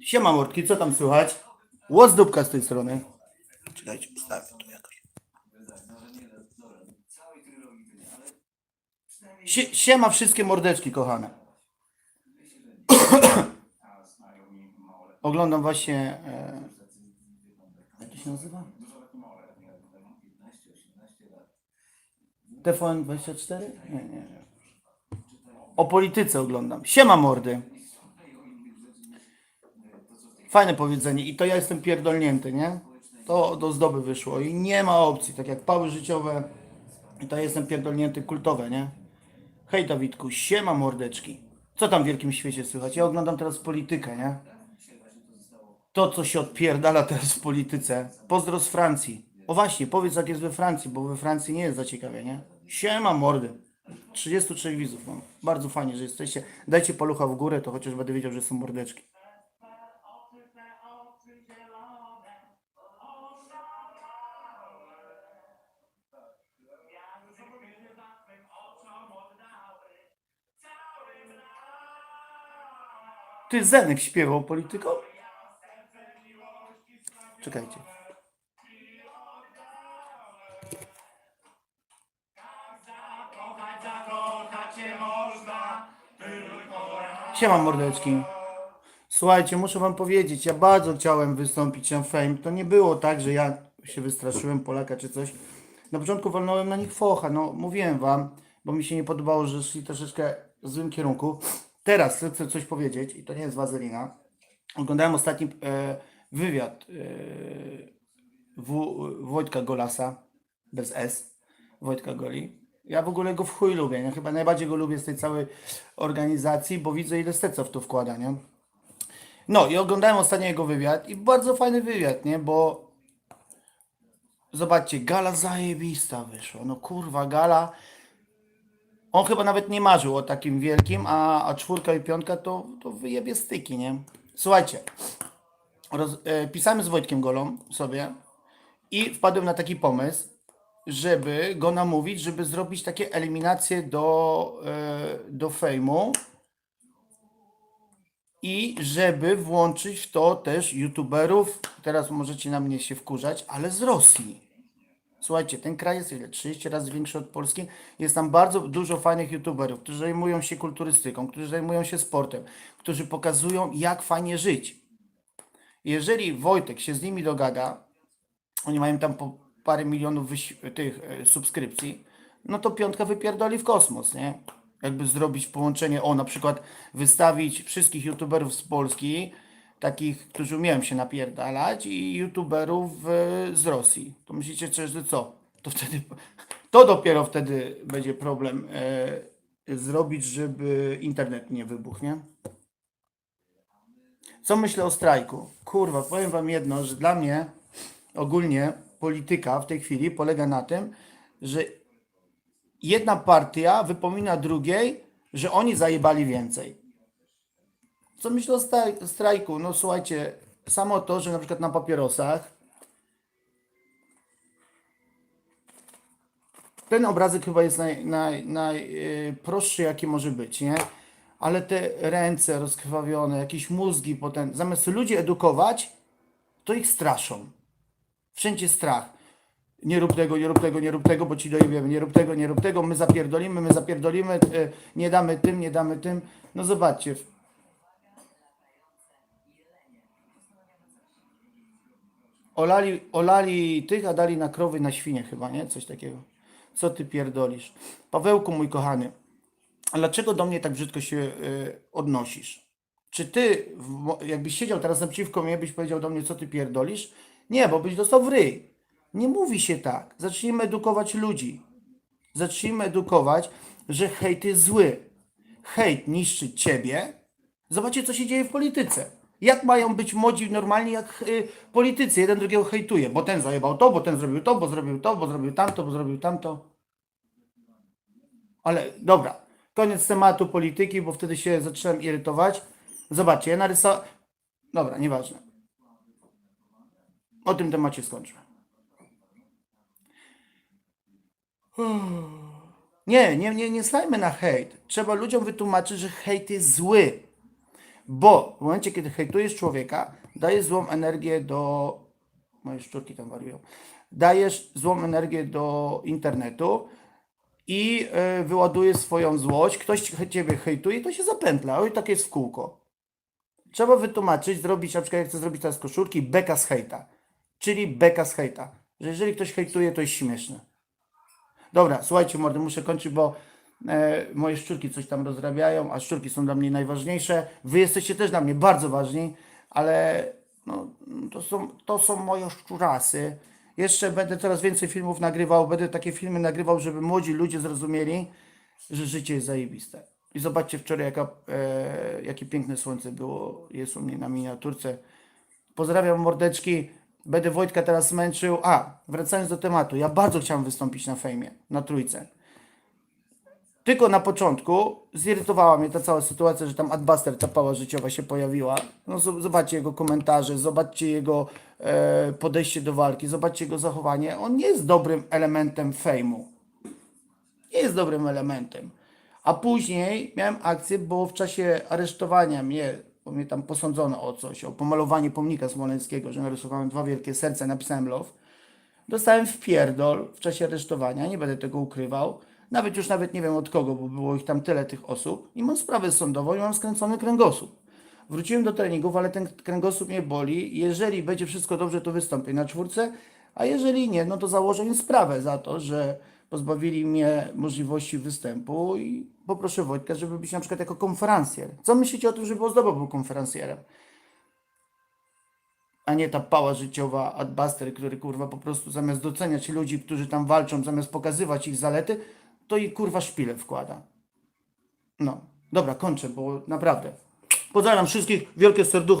Siema mordki, co tam słychać? Łos dupka z tej strony. Czekajcie, ustawię tu jakoś. Sie, siema wszystkie mordeczki kochane. Oglądam właśnie... E, jak to się nazywa? TVN24? Nie, nie, nie. O polityce oglądam. Siema mordy. Fajne powiedzenie. I to ja jestem pierdolnięty, nie? To do zdoby wyszło. I nie ma opcji. Tak jak pały życiowe. I to ja jestem pierdolnięty kultowe, nie? Hej Dawidku, siema mordeczki. Co tam w wielkim świecie słychać? Ja oglądam teraz politykę, nie? To, co się odpierdala teraz w polityce. Pozdro z Francji. O właśnie, powiedz jak jest we Francji, bo we Francji nie jest za ciekawie, nie? Siema mordy. 33 widzów mam. Bardzo fajnie, że jesteście. Dajcie palucha w górę, to chociaż będę wiedział, że są mordeczki. Ty Zenek śpiewał polityką? Czekajcie. Siema mordeczki. Słuchajcie, muszę wam powiedzieć, ja bardzo chciałem wystąpić na Fame. To nie było tak, że ja się wystraszyłem Polaka czy coś. Na początku walnąłem na nich focha, no mówiłem wam, bo mi się nie podobało, że szli troszeczkę w złym kierunku. Teraz chcę coś powiedzieć i to nie jest wazelina. Oglądałem ostatni e, wywiad e, w, Wojtka Golasa, bez S, Wojtka Goli. Ja w ogóle go w chuj lubię, chyba najbardziej go lubię z tej całej organizacji, bo widzę ile Steca w to wkłada, nie? No i oglądałem ostatnio jego wywiad i bardzo fajny wywiad, nie? Bo zobaczcie, gala zajebista wyszła, no kurwa, gala. On chyba nawet nie marzył o takim wielkim, a, a czwórka i piątka to, to wyjebie styki, nie? Słuchajcie, roz, e, pisałem z Wojtkiem Golą sobie i wpadłem na taki pomysł, żeby go namówić, żeby zrobić takie eliminacje do, e, do fejmu i żeby włączyć w to też youtuberów, teraz możecie na mnie się wkurzać, ale z Rosji. Słuchajcie, ten kraj jest ile? 30 razy większy od Polski. Jest tam bardzo dużo fajnych youtuberów, którzy zajmują się kulturystyką, którzy zajmują się sportem, którzy pokazują, jak fajnie żyć. Jeżeli Wojtek się z nimi dogada, oni mają tam po parę milionów tych e, subskrypcji, no to piątka wypierdoli w kosmos, nie? Jakby zrobić połączenie, o na przykład wystawić wszystkich youtuberów z Polski, takich, którzy umieją się napierdalać i youtuberów e, z Rosji. To myślicie, że co? To wtedy, to dopiero wtedy będzie problem e, zrobić, żeby internet nie wybuchł, nie? Co myślę o strajku? Kurwa, powiem wam jedno, że dla mnie ogólnie polityka w tej chwili polega na tym, że jedna partia wypomina drugiej, że oni zajebali więcej. Co myślę o straj- strajku? No słuchajcie, samo to, że na przykład na papierosach ten obrazek chyba jest naj, naj, najprostszy, jaki może być, nie? Ale te ręce rozkrwawione, jakieś mózgi potem, zamiast ludzi edukować, to ich straszą. Wszędzie strach. Nie rób tego, nie rób tego, nie rób tego, bo ci dojebiemy. Nie rób tego, nie rób tego, my zapierdolimy, my zapierdolimy, e, nie damy tym, nie damy tym. No zobaczcie. Olali, olali tych, a dali na krowy, na świnie chyba, nie? Coś takiego. Co ty pierdolisz? Pawełku, mój kochany, dlaczego do mnie tak brzydko się y, odnosisz? Czy ty, jakbyś siedział teraz naprzeciwko mnie, byś powiedział do mnie, co ty pierdolisz? Nie, bo byś dostał w ryj. Nie mówi się tak. Zacznijmy edukować ludzi. Zacznijmy edukować, że hejt jest zły. Hejt niszczy ciebie. Zobaczcie, co się dzieje w polityce. Jak mają być młodzi normalni jak y, politycy? Jeden drugiego hejtuje, bo ten zajebał to, bo ten zrobił to, bo zrobił to, bo zrobił tamto, bo zrobił tamto. Ale dobra, koniec tematu polityki, bo wtedy się zacząłem irytować. Zobaczcie, ja narysowałem. Dobra, nieważne. O tym temacie skończmy. Nie, nie, nie, nie slajmy na hejt. Trzeba ludziom wytłumaczyć, że hejt jest zły. Bo w momencie, kiedy hejtujesz człowieka, dajesz złą energię do. Moje szczurki tam wariują. Dajesz złą energię do internetu i y, wyładujesz swoją złość. Ktoś ciebie hejtuje, to się zapętla. Oj, tak jest w kółko. Trzeba wytłumaczyć, zrobić, na przykład jak chcę zrobić teraz koszulki, beka z hejta. Czyli beka z hejta. Że jeżeli ktoś hejtuje, to jest śmieszne. Dobra, słuchajcie, mordy, muszę kończyć, bo moje szczurki coś tam rozrabiają, a szczurki są dla mnie najważniejsze. Wy jesteście też dla mnie bardzo ważni, ale no, to, są, to są moje szczurasy. Jeszcze będę coraz więcej filmów nagrywał, będę takie filmy nagrywał, żeby młodzi ludzie zrozumieli, że życie jest zajebiste. I zobaczcie wczoraj, jaka, e, jakie piękne słońce było, jest u mnie na miniaturce. Pozdrawiam mordeczki. Będę Wojtka teraz męczył. A, wracając do tematu. Ja bardzo chciałem wystąpić na fejmie, na trójce. Tylko na początku zirytowała mnie ta cała sytuacja, że tam Adbuster, ta pała życiowa się pojawiła. No zobaczcie jego komentarze, zobaczcie jego e, podejście do walki, zobaczcie jego zachowanie. On nie jest dobrym elementem fejmu. Nie jest dobrym elementem. A później miałem akcję, bo w czasie aresztowania mnie, bo mnie tam posądzono o coś, o pomalowanie pomnika smoleńskiego, że narysowałem dwa wielkie serca, napisałem love. Dostałem w pierdol w czasie aresztowania, nie będę tego ukrywał. Nawet już nawet nie wiem od kogo, bo było ich tam tyle tych osób. I mam sprawę sądową i mam skręcony kręgosłup. Wróciłem do treningów, ale ten kręgosłup mnie boli. Jeżeli będzie wszystko dobrze, to wystąpię na czwórce, a jeżeli nie, no to założę im sprawę za to, że pozbawili mnie możliwości występu i poproszę Wojtka, żeby być na przykład jako konferencjer. Co myślicie o tym, żeby Ozdoba był konferencjerem? a nie ta pała życiowa Adbuster, który kurwa po prostu zamiast doceniać ludzi, którzy tam walczą, zamiast pokazywać ich zalety, to i kurwa szpilę wkłada. No, dobra, kończę, bo naprawdę. Pozdrawiam wszystkich, wielkie serducho.